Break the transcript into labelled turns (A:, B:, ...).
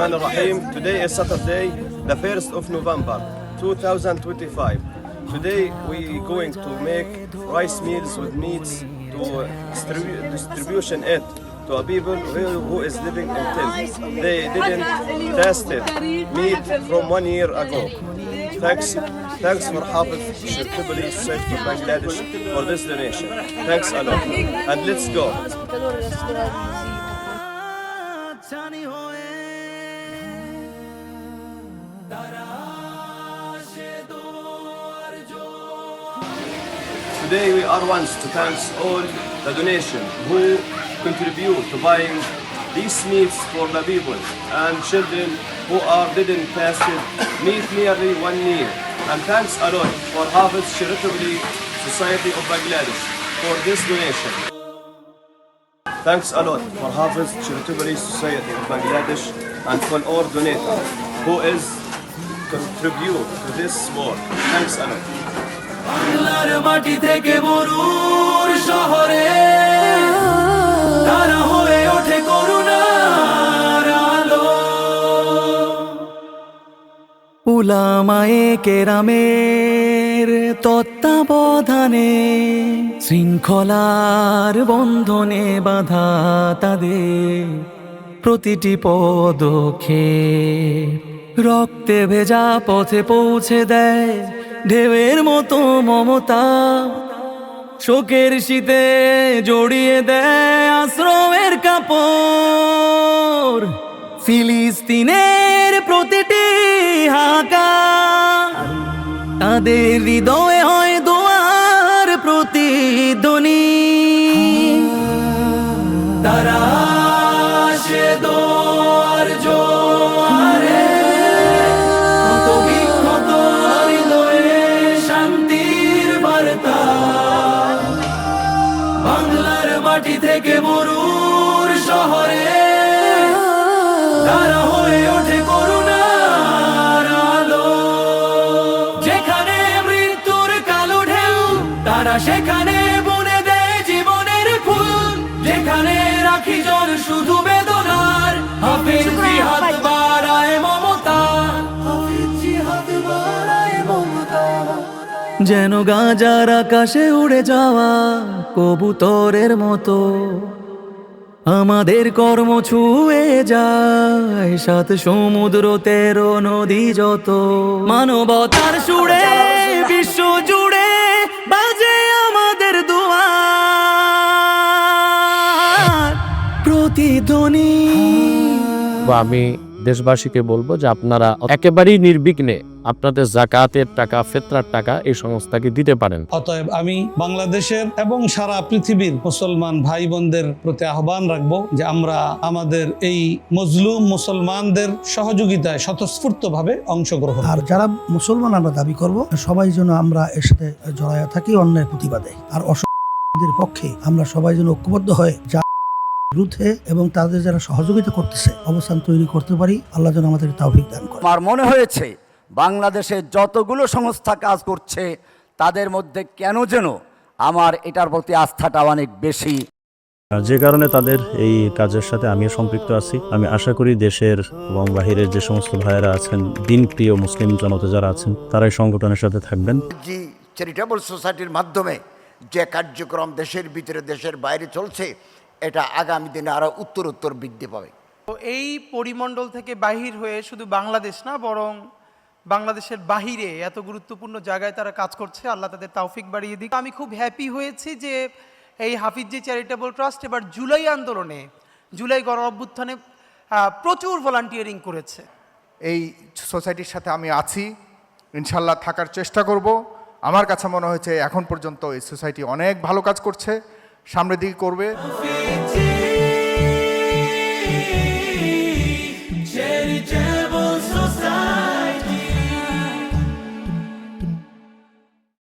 A: Rahim. Today is Saturday, the 1st of November 2025. Today we going to make rice meals with meats to distribu- distribution it to a people who, is living in tents. They didn't test it meat from one year ago. Thanks, thanks for Hafiz Shirkibali Society of Bangladesh for this donation. Thanks a lot. And let's go. Today we are wants to thank all the donation who contribute to buying these meats for the people and children who are didn't tested meat nearly one year. And thanks a lot for Hafiz Charitable Society of Bangladesh for this donation. Thanks a lot for Hafiz Charitable Society of Bangladesh and for all donators who is contribute to this work. Thanks a lot.
B: বাংলার মাটি থেকে মরুর শহরে। তারা হয়ে ওঠে করুণার আলো। উলামায়ে কেরামের তত্ত্বাবধানে, শৃঙ্খলার বন্ধনে বাধা তাদের। প্রতিটি পদক্ষেপ রক্তে ভেজা পথে পৌঁছে দেয় ঢেউয়ের মতো মমতা শোকের শীতে জড়িয়ে দেয় আশ্রমের কাপড়। ফিলিস্তিনের প্রতিটি হাকা তাদের হৃদয়ে যেন গাজার আকাশে উড়ে যাওয়া কবুতরের মতো। আমাদের কর্ম ছুঁয়ে যায়, সাত সমুদ্র, তেরো নদী যত। মানবতার সুরে, বিশ্ব জুড়ে বাজে আমাদের দুয়ার। প্রতিধ্বনি।
C: আমি দেশবাসীকে বলব যে আপনারা একেবারেই নির্বিঘ্নে আপনাদের জাকাতের টাকা ফেতরার টাকা এই সংস্থাকে দিতে পারেন।
D: অতএব আমি বাংলাদেশের এবং সারা পৃথিবীর মুসলমান ভাই বোনদের প্রতি আহ্বান রাখব যে আমরা আমাদের এই মজলুম মুসলমানদের সহযোগিতায় স্বতঃস্ফূর্তভাবে অংশগ্রহণ
E: আর যারা মুসলমান আমরা দাবি করব সবাই যেন আমরা এর সাথে জড়াইয়া থাকি অন্যের প্রতিবাদে। আর অসহায়দের পক্ষে আমরা সবাই যেন ঐক্যবদ্ধ হয়ে যা বিরুদ্ধে এবং তাদের যারা সহযোগিতা করতেছে অবস্থান তৈরি করতে পারি আল্লাহ যেন আমাদের তাওফিক দান করে।
F: আমার মনে হয়েছে বাংলাদেশে যতগুলো সংস্থা কাজ করছে তাদের মধ্যে কেন যেন আমার এটার প্রতি আস্থাটা অনেক বেশি।
G: যে কারণে তাদের এই কাজের সাথে আমিও সম্পৃক্ত আছি। আমি আশা করি দেশের এবং বাহিরের যে সমস্ত ভাইয়েরা আছেন দিনপ্রিয় মুসলিম জনতা যারা আছেন তারাই সংগঠনের সাথে থাকবেন।
H: জি চ্যারিটেবল সোসাইটির মাধ্যমে যে কার্যক্রম দেশের ভিতরে দেশের বাইরে চলছে এটা আগামী দিনে আরও উত্তর উত্তর বৃদ্ধি পাবে।
I: তো এই পরিমণ্ডল থেকে বাহির হয়ে শুধু বাংলাদেশ না বরং বাংলাদেশের বাহিরে এত গুরুত্বপূর্ণ জায়গায় তারা কাজ করছে আল্লাহ তাদের তাওফিক বাড়িয়ে দিক। আমি খুব হ্যাপি হয়েছি যে এই হাফিজি চ্যারিটেবল ট্রাস্ট এবার জুলাই আন্দোলনে জুলাই গণ অভ্যুত্থানে প্রচুর ভলান্টিয়ারিং করেছে।
J: এই সোসাইটির সাথে আমি আছি ইনশাল্লাহ থাকার চেষ্টা করব। আমার কাছে মনে হয়েছে এখন পর্যন্ত এই সোসাইটি অনেক ভালো কাজ করছে। সামনের দিকে করবে।